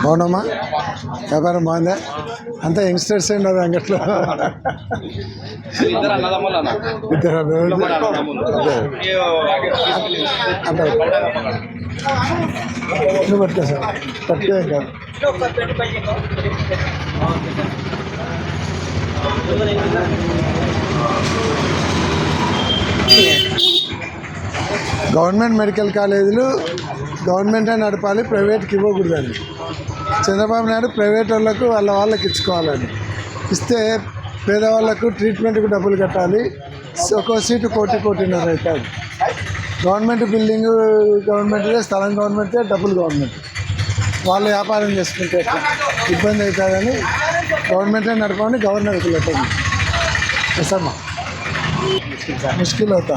అవునమ్మా వ్యాపారం బాగుందా అంతా యంగ్స్టర్స్ ఉన్నారు అంగట్లో ఇద్దరు అన్నదమ్ములు అన్న ఇద్దరు అదే. అంటే నువ్వు పట్టుకో సార్ పట్టుకో కాదు గవర్నమెంట్ మెడికల్ కాలేజీలు గవర్నమెంటే నడపాలి ప్రైవేట్కి ఇవ్వకూడదండి. చంద్రబాబు నాయుడు ప్రైవేట్ వాళ్ళకు వాళ్ళ వాళ్ళకి ఇచ్చుకోవాలని ఇస్తే పేదవాళ్ళకు ట్రీట్మెంట్కి డబ్బులు కట్టాలి. ఒక్కో సీటు కోటి కోటిన్నర అవుతుంది గవర్నమెంట్ బిల్డింగ్ గవర్నమెంట్దే స్థలం గవర్నమెంటే డబ్బులు గవర్నమెంట్. వాళ్ళు వ్యాపారం చేసుకుంటే ఇబ్బంది అవుతుందని గవర్నమెంటే నడపమని గవర్నర్కి లెటర్ ఎసమ్మా मुश्किल होता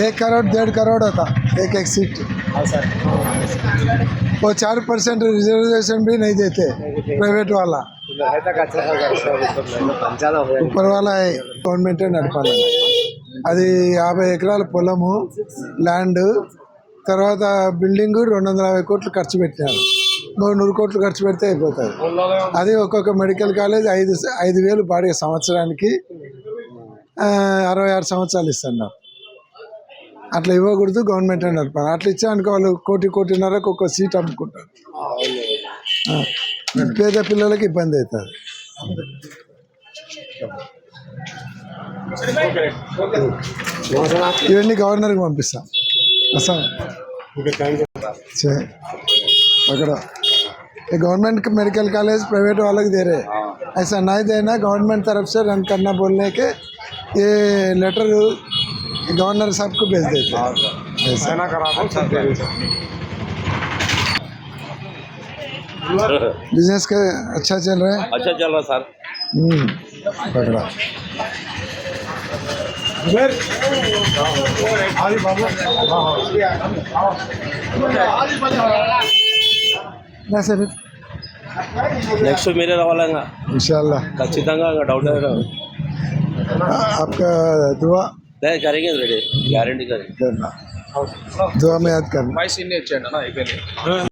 एक करोड़ डेढ़ करोड़ होता एक एक सीट वो चार परसेंट रिजर्वेशन भी नहीं देते प्राइवेट वाला ऊपर वाला है గవర్నమెంటే నడపాలి అది యాభై ఎకరాల పొలము ల్యాండ్ తర్వాత బిల్డింగ్ రెండు వందల యాభై కోట్లు ఖర్చు పెట్టినారు ఇంకో నూరు కోట్లు ఖర్చు పెడితే అయిపోతుంది అది ఒక్కొక్క మెడికల్ కాలేజ్ ఐదు ఐదు వేలు బాడిగ సంవత్సరానికి ఆ, అరవై ఆరు సంవత్సరాలు ఇస్తున్నారు అట్లా ఇవ్వకూడదు గవర్నమెంట్ నడపాలి అట్లా ఇచ్చానుకో వాళ్ళు కోటి కోటిన్నరకు ఒక సీట్ అమ్ముకుంటారు ఆ, పేద పిల్లలకి ఇబ్బంది అవుతుంది ఇవన్నీ గవర్నర్కి పంపిస్తాం అసలు చే- అక్కడ ये गवर्नमेंट के मेडिकल कॉलेज प्राइवेट वालों के दे रहे हैं। ऐसा नहीं देना गवर्नमेंट तरफ से रन करना बोलने के ये लेटर गवर्नर साहब को भेज देते हैं ऐसा बिजनेस का अच्छा चल रहा है अच्छा चल रहा सर हम्म, पकड़ा ना सर నెక్స్ట్ మీరే రావాలా इंशाल्लाह ఖచ్చితంగా డౌట్ हाँ, आपका दुआ। करेंगे गारंटी करेंगे। दुआ में याद करना। ना